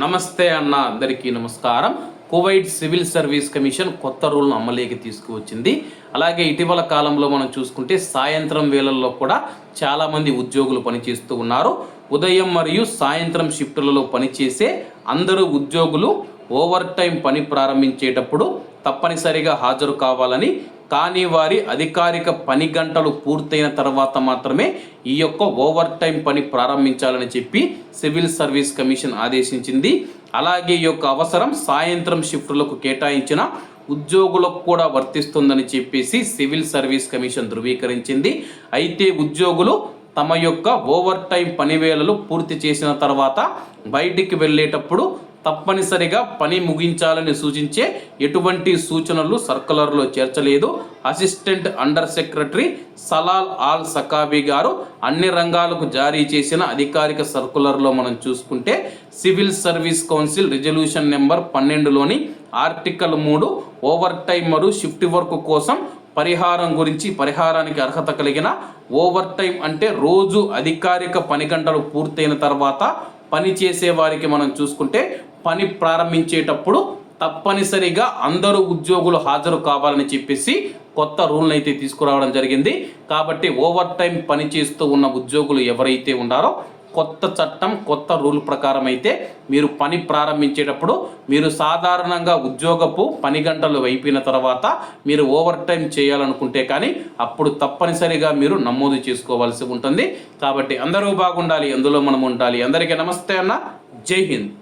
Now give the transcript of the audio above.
నమస్తే అన్న అందరికీ నమస్కారం. కువైట్ సివిల్ సర్వీస్ కమిషన్ కొత్త రూల్ను అమలుకి తీసుకువచ్చింది. అలాగే ఇటీవల కాలంలో మనం చూసుకుంటే సాయంత్రం వేళల్లో కూడా చాలామంది ఉద్యోగులు పనిచేస్తూ ఉన్నారు. ఉదయం మరియు సాయంత్రం షిఫ్టులలో పనిచేసే అందరూ ఉద్యోగులు ఓవర్ టైం పని ప్రారంభించేటప్పుడు తప్పనిసరిగా హాజరు కావాలని కానీ వారి అధికారిక పని గంటలు పూర్తయిన తర్వాత మాత్రమే ఈ యొక్క ఓవర్ టైం పని ప్రారంభించాలని చెప్పి సివిల్ సర్వీస్ కమిషన్ ఆదేశించింది. అలాగే ఈ యొక్క అవసరం సాయంత్రం షిఫ్టులకు కేటాయించిన ఉద్యోగులకు కూడా వర్తిస్తుందని చెప్పేసి సివిల్ సర్వీస్ కమిషన్ ధృవీకరించింది. అయితే ఉద్యోగులు తమ యొక్క ఓవర్ టైం పనివేళలు పూర్తి చేసిన తర్వాత బయటికి వెళ్ళేటప్పుడు తప్పనిసరిగా పని ముగించాలని సూచించే ఎటువంటి సూచనలు సర్కులర్లో చేర్చలేదు. Assistant under secretary Salal Al Sakabi గారు అన్ని రంగాలకు జారీ చేసిన అధికారిక సర్కులర్లో మనం చూసుకుంటే civil service council resolution number పన్నెండులోని article మూడు ఓవర్ టైం మరియు షిఫ్ట్ వర్క్ కోసం పరిహారం గురించి పరిహారానికి అర్హత కలిగిన ఓవర్ టైం అంటే రోజు అధికారిక పని గంటలు పూర్తయిన తర్వాత పని చేసే వారికి మనం చూసుకుంటే పని ప్రారంభించేటప్పుడు తప్పనిసరిగా అందరూ ఉద్యోగులు హాజరు కావాలని చెప్పేసి కొత్త రూల్ని అయితే తీసుకురావడం జరిగింది. కాబట్టి ఓవర్ టైం పని చేస్తూ ఉన్న ఉద్యోగులు ఎవరైతే ఉన్నారో కొత్త చట్టం కొత్త రూల్ ప్రకారం అయితే మీరు పని ప్రారంభించేటప్పుడు మీరు సాధారణంగా ఉద్యోగపు పని గంటలు అయిపోయిన తర్వాత మీరు ఓవర్ టైం చేయాలనుకుంటే కానీ అప్పుడు తప్పనిసరిగా మీరు నమోదు చేసుకోవాల్సి ఉంటుంది. కాబట్టి అందరూ బాగుండాలి అందులో మనం ఉండాలి. అందరికీ నమస్తే అన్న. జై హింద్.